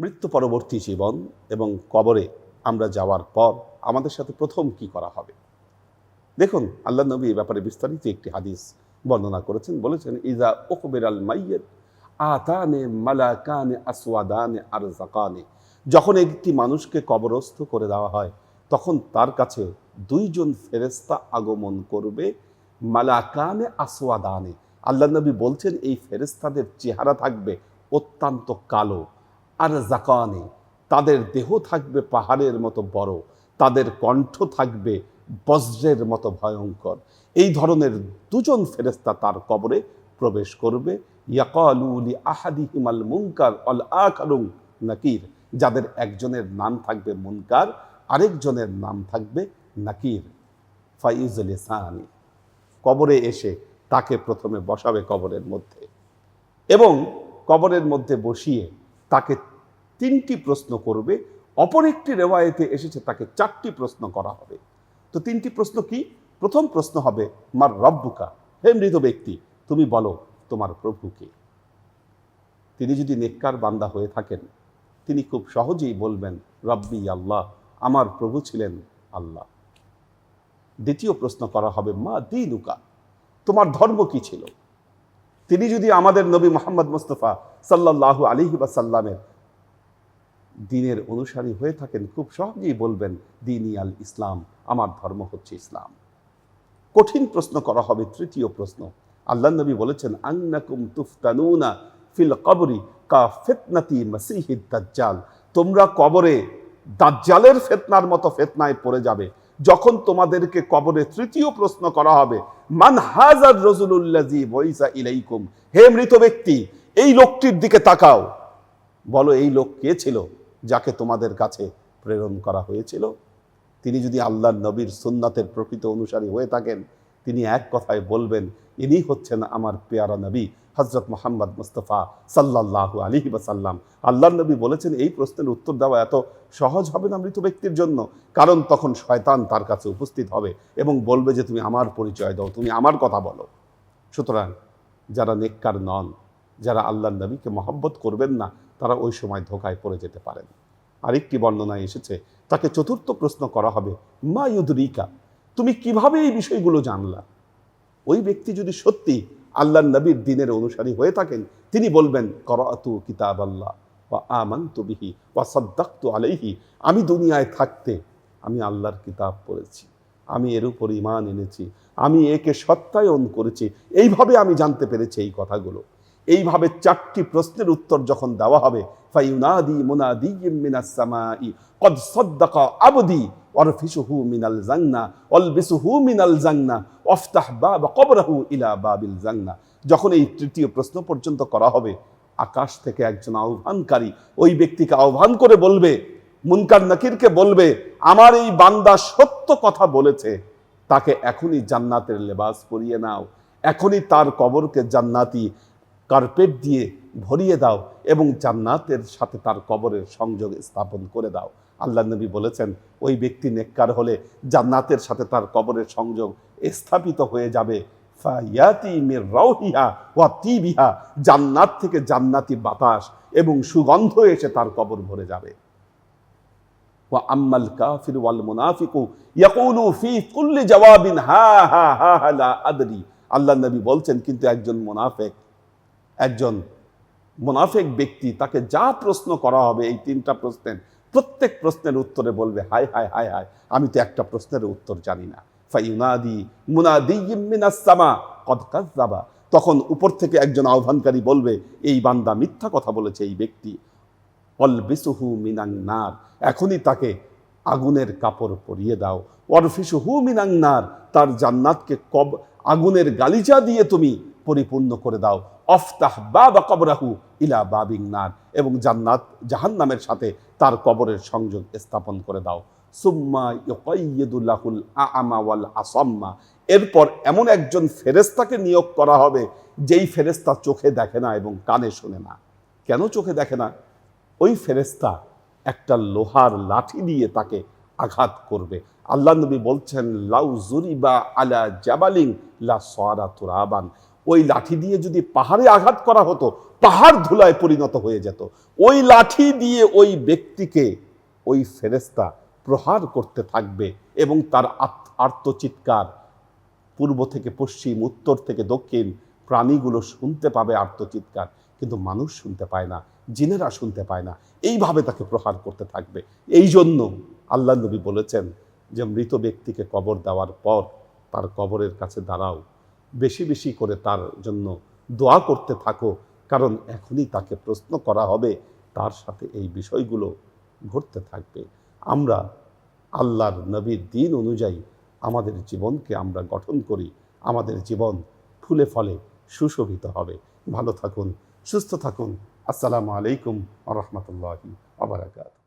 মৃত্যু পরবর্তী জীবন এবং কবরে আমরা যাওয়ার পর আমাদের সাথে প্রথম কি করা হবে? দেখুন, আল্লাহ নবী এই ব্যাপারে বিস্তারিত একটি হাদিস বর্ণনা করেছেন, বলেছেন ইজা ওকবের আল মাইয়ের আতানে মালাকানে আসওয়াদানে আর জাকানে যখন একটি মানুষকে কবরস্থ করে দেওয়া হয়, তখন তার কাছে দুইজন ফেরেস্তা আগমন করবে, মালাকানে আসওয়াদানে। আল্লাহ নবী বলছেন, এই ফেরেস্তাদের চেহারা থাকবে অত্যন্ত কালো। আর জাকানে তাদের দেহ থাকবে পাহাড়ের মতো বড়, তাদের কণ্ঠ থাকবে বজ্রের মতো ভয়ঙ্কর। এই ধরনের দুজন ফেরেস্তা তার কবরে প্রবেশ করবে। ইয়াকালুলি আহাদি হিমাল মুনকার অল আকারুং নাকির। যাদের একজনের নাম থাকবে মুনকার, আরেকজনের নাম থাকবে নাকির। ফাইজুল ইসানি কবরে এসে তাকে প্রথমে বসাবে কবরের মধ্যে এবং কবরের মধ্যে বসিয়ে তাকে তিনটি প্রশ্ন করবে, অপর একটি রেওয়ায়েতে এসেছে তাকে চারটি প্রশ্ন করা হবে। তো তিনটি প্রশ্ন কি? প্রথম প্রশ্ন হবে, মার রব্বুকা? হে মৃত ব্যক্তি, তুমি বলো, তোমার প্রভুকে? তিনি যদি নেককার বান্দা হয়ে থাকেন, তিনি খুব সহজেই বলবেন, রব্বি আল্লাহ, আমার প্রভু ছিলেন আল্লাহ। দ্বিতীয় প্রশ্ন করা হবে, মা দিনুকা? তোমার ধর্ম কি ছিল? তিনি যদি আমাদের নবী মোহাম্মদ মুস্তফা সাল্লাল্লাহু আলিহি সাল্লামের দিনের অনুসারী হয়ে থাকেন, খুব সহজেই বলবেন দিনী আল ইসলাম, আমার ধর্ম হচ্ছে ইসলাম। কঠিন প্রশ্ন করা হবে, তৃতীয় প্রশ্ন। আল্লাহ নবী বলেছেন, আন্নাকুম তুফতানুনা ফিল কবরি কা ফিতনাতি মাসিহিদ দাজ্জাল। তোমরা কবরে দাজ্জালের ফেতনার মতো ফেতনায় পড়ে যাবে। যখন তোমাদেরকে কবরে তৃতীয় প্রশ্ন করা হবে, মান হাজার রজুলুল্লাজি বইসা ইলাইকুম? হে মৃত ব্যক্তি, এই লোকটির দিকে তাকাও। বলো, এই লোক কে ছিল? যাকে তোমাদের কাছে প্রেরণ করা হয়েছিল। তিনি যদি আল্লাহ নবীর সুন্নাতের প্রকৃত অনুসারী হয়ে থাকেন, তিনি এক কথায় বলবেন, ইনি হচ্ছেন আমার পেয়ারা নবী হজরত মোহাম্মদ মুস্তফা সাল্লাল্লাহু আলী বাসাল্লাম আল্লাহ নবী বলেছেন, এই প্রশ্নের উত্তর দেওয়া এত সহজ হবে না মৃত ব্যক্তির জন্য। কারণ তখন শয়তান তার কাছে উপস্থিত হবে এবং বলবে যে, তুমি আমার পরিচয় দাও, তুমি আমার কথা বলো। সুতরাং যারা নেককার নন, যারা আল্লাহ নবীকে মহব্বত করবেন না তারা ওই সময় ধোকায় পড়ে যেতে পারেন। আরেকটি বর্ণনায় এসেছে, তাকে চতুর্থ প্রশ্ন করা হবে, মা ইউদরিকা, তুমি কীভাবে এই বিষয়গুলো জানলা? ওই ব্যক্তি যদি সত্যি আল্লাহ নবীর দিনের অনুসারী হয়ে থাকেন, তিনি বলবেন, করতু কিতাব আল্লাহ বা আমান্তু বিহি বা সদ্দাক্তু আলাইহি, আমি দুনিয়ায় থাকতে আমি আল্লাহর কিতাব পড়েছি, আমি এর উপর ইমান এনেছি, আমি একে সত্যায়ন করেছি, এইভাবে আমি জানতে পেরেছি এই কথাগুলো। এইভাবে চারটি প্রশ্নের উত্তর যখন দেওয়া হবে মুনাদি কদ আবদি ওয়ারফিসুহু মিনাল জান্না ওয়ালবিসুহু মিনাল জান্না ওয়াফতাহ বাব কবরাহু ইলা বাবিল জান্না যখন এই তৃতীয় প্রশ্ন পর্যন্ত করা হবে, আকাশ থেকে একজন আহ্বানকারী ওই ব্যক্তিকে আহ্বান করে বলবে, মুনকার নাকিরকে বলবে, আমার এই বান্দা সত্য কথা বলেছে, তাকে এখনই জান্নাতের লেবাস পরিয়ে নাও, এখনই তার কবরকে জান্নাতি কার্পেট দিয়ে ভরিয়ে দাও এবং জান্নাতের সাথে তার কবরের সংযোগ স্থাপন করে দাও। আল্লাহ নবী বলেছেন, ওই ব্যক্তি নেককার হলে জান্নাতের সাথে তার কবরের সংযোগ স্থাপিত হয়ে যাবে। জান্নাত থেকে জান্নাতি বাতাস এবং সুগন্ধ এসে তার কবর ভরে যাবে। আম্মাল কাফির মুনাফিকু ফি জাওয়াবিন, হা হা হা আল্লাহ নবী বলছেন, কিন্তু একজন মুনাফিক একজন মুনাফেক ব্যক্তি, তাকে যা প্রশ্ন করা হবে, এই তিনটা প্রশ্নের, প্রত্যেক প্রশ্নের উত্তরে বলবে, হায় হায় হায় হায়, আমি তো একটা প্রশ্নের উত্তর জানি না। ফাইনাদি মুনাদি মিনাসামা কদ কাজ্জাবা তখন উপর থেকে একজন আহ্বানকারী বলবে, এই বান্দা মিথ্যা কথা বলেছে, এই ব্যক্তি। অল বিসুহু মিনাং নার, এখনই তাকে আগুনের কাপড় পরিয়ে দাও। অরফিসুহু মিনাং নার, তার জান্নাতকে কব, আগুনের গালিচা দিয়ে তুমি পরিপূর্ণ করে দাও। অফতাহ বাবা কবরাহু ইলা বাবিং নার। এবং জান্নাত, জাহান্নামের সাথে তার কবরের সংযোগ স্থাপন করে দাও। সুম্মা ইয়ুল্লাহুল আ'মা ওয়াল এরপর এমন একজন ফেরেস্তাকে নিয়োগ করা হবে, যেই ফেরেস্তা চোখে দেখে না এবং কানে শোনে না। কেন চোখে দেখে না? ওই ফেরেস্তা একটা লোহার লাঠি দিয়ে তাকে আঘাত করবে। আল্লাহ নবী বলছেন, লাউ জুরিবা আলা জাবালিং লা সরা তুরাবান। ওই লাঠি দিয়ে যদি পাহাড়ে আঘাত করা হতো, পাহাড় ধুলায় পরিণত হয়ে যেত। ওই লাঠি দিয়ে ওই ব্যক্তিকে ওই ফেরেস্তা প্রহার করতে থাকবে এবং তার আত- আর্তচিৎকার পূর্ব থেকে পশ্চিম, উত্তর থেকে দক্ষিণ, প্রাণীগুলো শুনতে পাবে আর্তচিৎকার, কিন্তু মানুষ শুনতে পায় না, জিনেরা শুনতে পায় না। এইভাবে তাকে প্রহার করতে থাকবে। এই জন্য আল্লাহ নবী বলেছেন যে, মৃত ব্যক্তিকে কবর দেওয়ার পর তার কবরের কাছে দাঁড়াও। বেশি বেশি করে তার জন্য দোয়া করতে থাকো, কারণ এখনই তাকে প্রশ্ন করা হবে, তার সাথে এই বিষয়গুলো ঘটতে থাকবে। আমরা আল্লাহর নবীর দিন অনুযায়ী আমাদের জীবনকে আমরা গঠন করি, আমাদের জীবন ফুলে ফলে সুশোভিত হবে। ভালো থাকুন, সুস্থ থাকুন। আসসালামু আলাইকুম রহমতুল্লাহি আবরাকাত